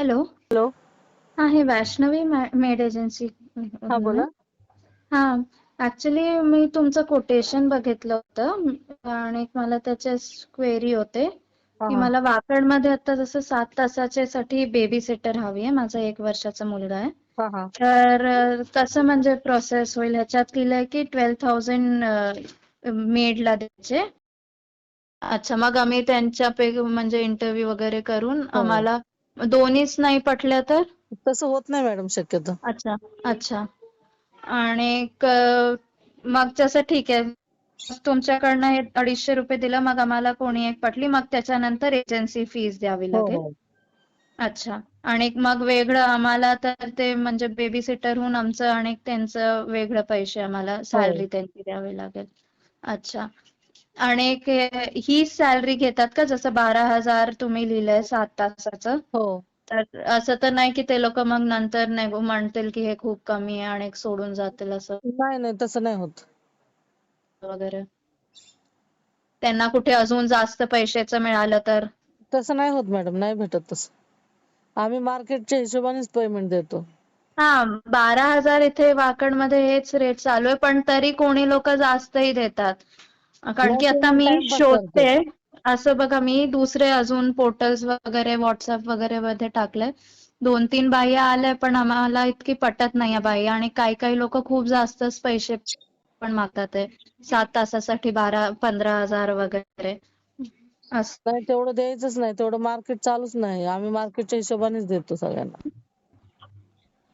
Hello. Hello. हा हे Vaishnavi made agency हा बोला. हा ऍक्च्युली मी तुमचं कोटेशन बघितलं होतं आणि मला त्याचे क्वेरी होते की मला वाकडमध्ये आता जसं सात तासाच्या साठी बेबी सिटर हवी आहे माझा एक वर्षाचा मुलगा आहे. तर कसं म्हणजे प्रोसेस होईल? ह्याच्यात लिहिलंय की ट्वेल्व थाउजंड मेडला द्यायचे. अच्छा मग आम्ही त्यांच्या पे म्हणजे इंटरव्ह्यू वगैरे करून हो. आम्हाला दोन्हीच नाही पटल्या तर? तसं होत नाही मॅडम शक्यतो. अच्छा अच्छा. आणि क- मग तसं ठीक आहे. तुमच्याकडनं हे अडीचशे रुपये दिलं मग आम्हाला कोणी एक पटली मग त्याच्यानंतर एजन्सी फीस द्यावी हो लागेल. हो. अच्छा. आणि मग वेगळं आम्हाला तर ते म्हणजे बेबी सिटर होऊन आमचं आणि त्यांचं वेगळं पैसे आम्हाला सॅलरी त्यांची द्यावी लागेल. अच्छा. आणि हे- सॅलरी घेतात का? जसं बारा हजार तुम्ही लिहिलंय सात तासाचं. हो. तर असं तर नाही की ते लोक मग नंतर नाही म्हणतील की हे खूप कमी आहे आणि सोडून जातील असं. नाही नाही तसं नाही होत. वगैरे. त्यांना कुठे अजून जास्त पैशाचं मिळालं तर? तसं नाही होत मॅडम. नाही भेटत तसं. आम्ही मार्केटच्या हिशोबानेच पेमेंट देतो. हा बारा हजार इथे वाकडमध्ये हेच रेट चालू आहे. पण तरी कोणी लोक जास्तही देतात. कारण की आता मी शोधते. असं बघा मी दुसरे अजून पोर्टल्स वगैरे व्हॉट्सअप वगैरे मध्ये टाकलंय. दोन तीन बाह्या आल्या पण आम्हाला इतकी पटत नाही बाई आणि काही काही लोक खूप जास्तच पैसे पण मागतात सात तासासाठी बारा पंधरा हजार वगैरे. असं. नाही तेवढं द्यायचंच नाही. तेवढं मार्केट चालूच नाही. आम्ही मार्केटच्या हिशोबानेच देतो सगळ्यांना.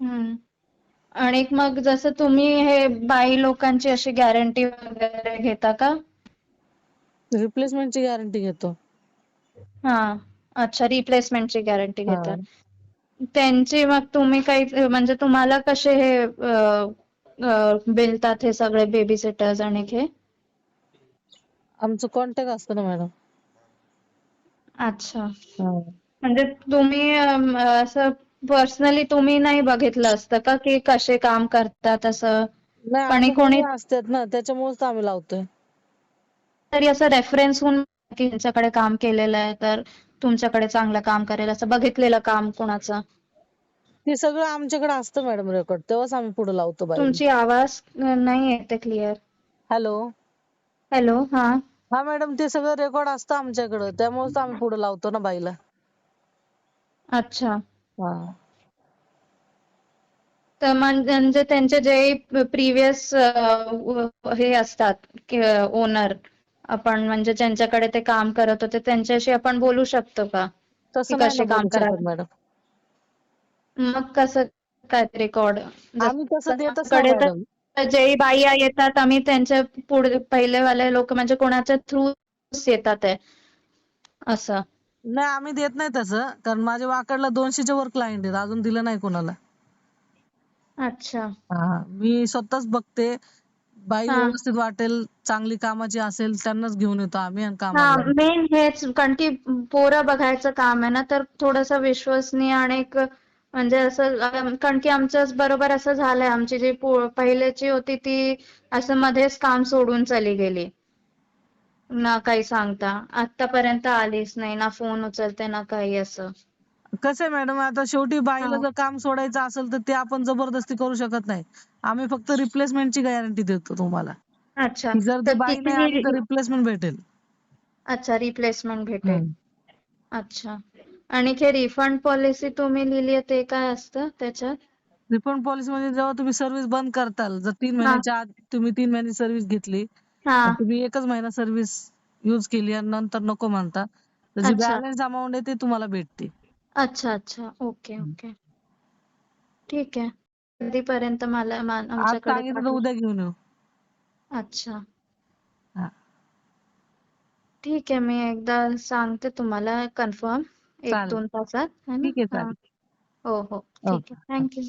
हम्म. आणि मग जसं तुम्ही हे बाई लोकांची अशी गॅरंटी वगैरे घेता का? रिप्लेसमेंटची गॅरंटी घेतो. हा अच्छा रिप्लेसमेंटची गॅरंटी हा. घेता त्यांची मग तुम्ही काही म्हणजे तुम्हाला कसे हे अ, अ, बिलतात हे सगळे बेबी सिटर्स आणि हे? आमचं कॉन्टॅक्ट असतं ना मॅडम अच्छा. म्हणजे तुम्ही अम, असं पर्सनली तुम्ही नाही बघितलं असतं का की कसे काम करतात असं? नाही कोणी असतात ना त्याच्यामुळेच तर आम्ही लावतोय. तरी असं रेफरन्स होऊन की त्यांच्याकडे काम केलेलं आहे तर तुमच्याकडे चांगलं काम करेल असं बघितलेलं काम कोणाचं? ते सगळं आमच्याकडे असतं मॅडम रेकॉर्ड तेव्हाच आम्ही पुढे लावतो बाई तुमची आवाज नाही येते क्लिअर हॅलो हॅलो हा. हा मॅडम ते सगळं रेकॉर्ड असतं आमच्याकडे. त्यामुळेच आम्ही पुढे लावतो ना बाईला. अच्छा. हा. तर म्हण- म्हणजे त्यांचे जे प्रिव्हियस हे असतात ओनर आपण म्हणजे ज्यांच्याकडे ते काम करत होते त्यांच्याशी आपण बोलू शकतो का? तसं कसे काम बोलू करा शकत मॅडम. मग कसं काय रेकॉर्ड आम्ही तसं देतच नाही मॅडम. जे बाई येतात आम्ही त्यांच्या पुढे पहिलेवाले लोक म्हणजे कोणाच्या थ्रू येतात आहे असं. नाही आम्ही देत नाही तसं. कारण माझ्या वाकडला दोनशेच्या वर क्लायंट आहेत. अजून दिलं नाही कोणाला. अच्छा. हा मी स्वतःच बघते. बाई व्यवस्थित वाटेल चांगली कामाची असेल त्यांनाच घेऊन येतो आम्ही आणि हा कामाला. मेन हेच कारण की पोरं बघायचं काम आहे ना तर थोडंसं विश्वसनीय आणि एक म्हणजे असं कारण की आमच्याच बरोबर असं झालंय आमची जी पो- पहिल्याची होती ती असं मध्येच काम सोडून चाली गेली ना काही सांगता आतापर्यंत आलीच नाही ना फोन उचलते ना काही असं कसं मॅडम आता शेवटी बाईला हा. जर काम सोडायचं असेल तर ते आपण जबरदस्ती करू शकत नाही आम्ही फक्त रिप्लेसमेंटची गॅरंटी देतो तुम्हाला. अच्छा. जर ती बाई नाही आली तर रिप्लेसमेंट भेटेल. अच्छा रिप्लेसमेंट भेटेल. अच्छा. आणि हे रिफंड पॉलिसी तुम्ही लिहिली आहे ते काय असतं त्याच्यात? रिफंड पॉलिसी म्हणजे जेव्हा तुम्ही सर्व्हिस बंद करताल जर तीन महिन्याच्या आत तुम्ही तीन महिने सर्व्हिस घेतली तुम्ही एकच महिना सर्व्हिस युज केली आणि नंतर नको म्हणता. तर जी बॅलन्स अमाऊंट आहे ते तुम्हाला भेटते. अच्छा अच्छा. Okay okay. ठीक आहे. कधीपर्यंत मला मा- आज आमच्याकडे सांगितलं तर पाठवू उद्या घेऊन येऊ. अच्छा. हा. ठीक आहे मी एकदा सांगते तुम्हाला कन्फर्म एक चालेल. दोन तासात है ना? ठीक आहे हा. चालेल. हो हो. ठीक ओके. आहे थँक्यू